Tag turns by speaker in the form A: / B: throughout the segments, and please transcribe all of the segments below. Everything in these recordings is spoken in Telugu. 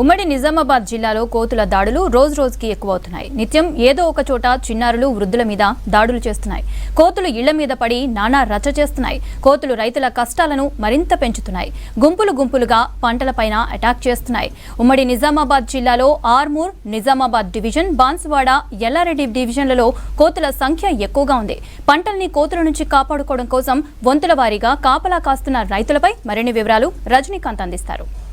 A: ఉమ్మడి నిజామాబాద్ జిల్లాలో కోతుల దాడులు రోజు రోజుకి ఎక్కువవుతున్నాయి. నిత్యం ఏదో ఒక చోట చిన్నారులు వృద్ధుల మీద దాడులు చేస్తున్నాయి. కోతులు ఇళ్ళ మీద పడి నానా రచ్చ చేస్తున్నాయి. కోతులు రైతుల కష్టాలను మరింత పెంచుతున్నాయి. గుంపులు గుంపులుగా పంటలపైన అటాక్ చేస్తున్నాయి. ఉమ్మడి నిజామాబాద్ జిల్లాలో ఆర్మూర్ నిజామాబాద్ డివిజన్ బాన్సువాడ ఎల్లారెడ్డి డివిజన్లలో కోతుల సంఖ్య ఎక్కువగా ఉంది. పంటల్ని కోతుల నుంచి కాపాడుకోవడం కోసం వంతుల వారీగా కాపలా కాస్తున్న రైతులపై మరిన్ని వివరాలు రజనీకాంత్ అందిస్తారు.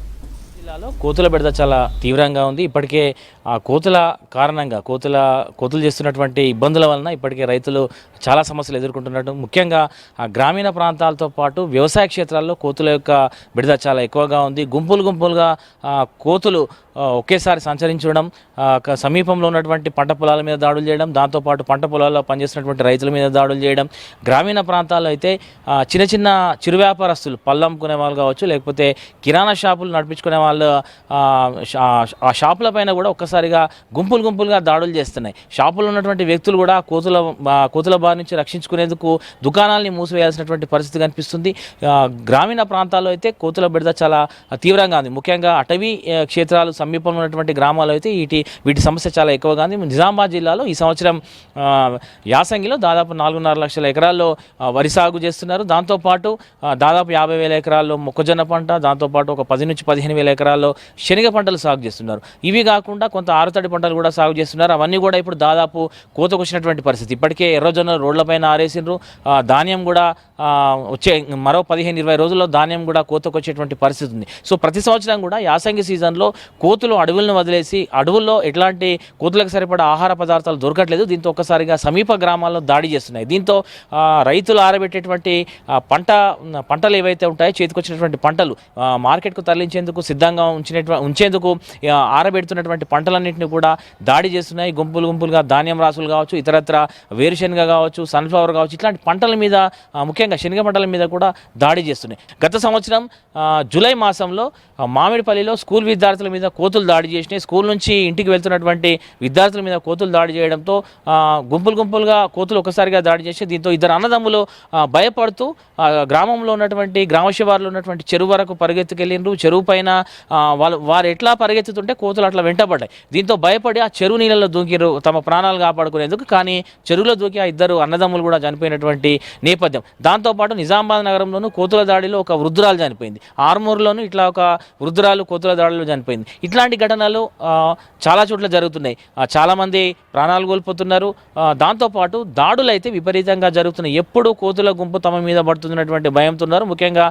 B: జిల్లాలో కోతుల బెడద చాలా తీవ్రంగా ఉంది. ఇప్పటికే ఆ కోతుల కారణంగా కోతుల కోతులు చేస్తున్నటువంటి ఇబ్బందుల వలన ఇప్పటికే రైతులు చాలా సమస్యలు ఎదుర్కొంటున్నట్టు. ముఖ్యంగా ఆ గ్రామీణ ప్రాంతాలతో పాటు వ్యవసాయ క్షేత్రాల్లో కోతుల యొక్క బెడద చాలా ఎక్కువగా ఉంది. గుంపులు గుంపులుగా కోతులు ఒకేసారి సంచరించడం సమీపంలో ఉన్నటువంటి పంట పొలాల మీద దాడులు చేయడం దాంతోపాటు పంట పొలాల్లో పనిచేస్తున్నటువంటి రైతుల మీద దాడులు చేయడం గ్రామీణ ప్రాంతాల్లో అయితే చిన్న చిన్న చిరు వ్యాపారస్తులు పళ్ళు అమ్ముకునే వాళ్ళు కావచ్చు లేకపోతే కిరాణా షాపులు నడిపించుకునే వాళ్ళు ఆ, షాపుల పైన కూడా ఒక్కసారిగా గుంపులు గుంపులుగా దాడులు చేస్తున్నాయి. షాపులో ఉన్నటువంటి వ్యక్తులు కూడా కోతుల కోతుల బారి నుంచి రక్షించుకునేందుకు దుకాణాలని మూసివేయాల్సినటువంటి పరిస్థితి కనిపిస్తుంది. గ్రామీణ ప్రాంతాల్లో అయితే కోతుల బిడద చాలా తీవ్రంగా ఉంది. ముఖ్యంగా అటవీ క్షేత్రాలు సమీపంలో ఉన్నటువంటి గ్రామాలు అయితే వీటి వీటి సమస్య చాలా ఎక్కువగా ఉంది నిజామాబాద్ జిల్లాలో ఈ సంవత్సరం యాసంగిలో దాదాపు నాలుగున్నర లక్షల ఎకరాల్లో వరి సాగు చేస్తున్నారు. దాంతోపాటు దాదాపు యాభై వేల ఎకరాల్లో మొక్కజొన్న పంట దాంతోపాటు ఒక పది నుంచి పదిహేను వేల ఎకరాల్లో శనగ పంటలు సాగు చేస్తున్నారు. ఇవి కాకుండా కొంత ఆరుతడి పంటలు కూడా సాగు చేస్తున్నారు. అవన్నీ కూడా ఇప్పుడు దాదాపు కోతకొచ్చినటువంటి పరిస్థితి. ఇప్పటికే ఎర్రజొన్న రోడ్లపైన ఆరేసిండ్రు. ధాన్యం కూడా వచ్చే మరో పదిహేను ఇరవై రోజుల్లో ధాన్యం కూడా కోతకొచ్చేటువంటి పరిస్థితి ఉంది. సో ప్రతి సంవత్సరం కూడా యాసంగి సీజన్లో కోతులు అడవులను వదిలేసి అడవుల్లో ఎట్లాంటి కోతులకు సరిపడా ఆహార పదార్థాలు దొరకట్లేదు. దీంతో ఒక్కసారిగా సమీప గ్రామాల్లో దాడి చేస్తున్నాయి. దీంతో రైతులు ఆరబెట్టేటువంటి పంట పంటలు ఏవైతే ఉంటాయో చేతికొచ్చినటువంటి పంటలు మార్కెట్కు తరలించేందుకు సిద్ధంగా ఉంచినటువంటి ఉంచేందుకు ఆరబెడుతున్నటువంటి పంటలన్నింటినీ కూడా దాడి చేస్తున్నాయి. గుంపులు గుంపులుగా ధాన్యం రాసులు కావచ్చు ఇతరత్ర వేరుశనగ కావచ్చు సన్ఫ్లవర్ కావచ్చు ఇట్లాంటి పంటల మీద ముఖ్యంగా శనగ పంటల మీద కూడా దాడి చేస్తున్నాయి. గత సంవత్సరం జూలై మాసంలో మామిడిపల్లిలో స్కూల్ విద్యార్థుల మీద కోతులు దాడి చేసినాయి. స్కూల్ నుంచి ఇంటికి వెళ్తున్నటువంటి విద్యార్థుల మీద కోతులు దాడి చేయడంతో గుంపులు గుంపులుగా కోతులు ఒకసారిగా దాడి చేసి దీంతో ఇద్దరు అన్నదమ్ములు భయపడుతూ గ్రామంలో ఉన్నటువంటి గ్రామ శివారులో ఉన్నటువంటి చెరువు వరకు పరిగెత్తుకెళ్ళిండ్రు. చెరువు పైన వాళ్ళు వారు ఎట్లా పరిగెత్తుతుంటే కోతులు అట్లా వెంటబడ్డాయి. దీంతో భయపడి ఆ చెరువు నీళ్ళలో దూకిరు తమ ప్రాణాలు కాపాడుకునేందుకు. కానీ చెరువులో దూకి ఆ ఇద్దరు అన్నదమ్ములు కూడా చనిపోయినటువంటి నేపథ్యం. దాంతోపాటు నిజామాబాద్ నగరంలోనూ కోతుల దాడిలో ఒక వృద్ధురాలు చనిపోయింది. ఆర్మూర్లోనూ ఇట్లా ఒక వృద్ధురాలు కోతుల దాడిలో చనిపోయింది. ఇట్లాంటి ఘటనలు చాలా చోట్ల జరుగుతున్నాయి. చాలామంది ప్రాణాలు కోల్పోతున్నారు. దాంతోపాటు దాడులు అయితే విపరీతంగా జరుగుతున్నాయి. ఎప్పుడు కోతుల గుంపు తమ మీద పడుతున్నటువంటి భయంతో ఉన్నారు. ముఖ్యంగా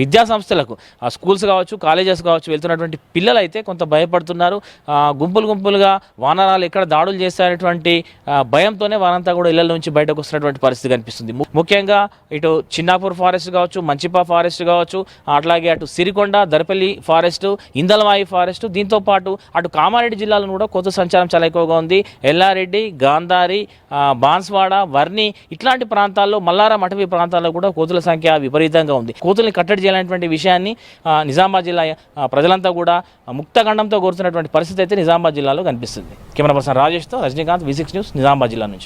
B: విద్యా సంస్థలకు ఆ, స్కూల్స్ కావచ్చు కాలేజెస్ కావచ్చు వెళ్తున్నటువంటి పిల్లలు అయితే కొంత భయపడుతున్నారు. గుంపులు గుంపులుగా వానరాలు ఎక్కడ దాడులు చేస్తారనేటువంటి భయంతోనే వారంతా కూడా ఇళ్ళ నుంచి బయటకు వస్తున్నటువంటి పరిస్థితి కనిపిస్తుంది. ముఖ్యంగా ఇటు చిన్నాపూర్ ఫారెస్ట్ కావచ్చు మంచిపా ఫారెస్ట్ కావచ్చు అట్లాగే అటు సిరికొండ దరపల్లి ఫారెస్ట్ ఇందలవాయి ఫారెస్ట్. దీంతో పాటు అటు కామారెడ్డి జిల్లాలో కూడా కోతు సంచారం చాలా ఎక్కువగా ఉంది. ఎల్లారెడ్డి గాంధారి బాన్స్వాడ వర్ణి ఇట్లాంటి ప్రాంతాల్లో మల్లారం అటవీ ప్రాంతాల్లో కూడా కోతుల సంఖ్య విపరీతంగా ఉంది. కోతుల్ని కట్టడి చేయాలనేటువంటి విషయాన్ని నిజామాబాద్ జిల్లా ప్రజలంతా కూడా ముక్తగండంతో కోరుతున్నటువంటి పరిస్థితి అయితే నిజామాబాద్ జిల్లాలో కనిపిస్తుంది. Camera person రాజేష్తో Rajinikanth V six news Nizamabad జిల్లా నుంచి.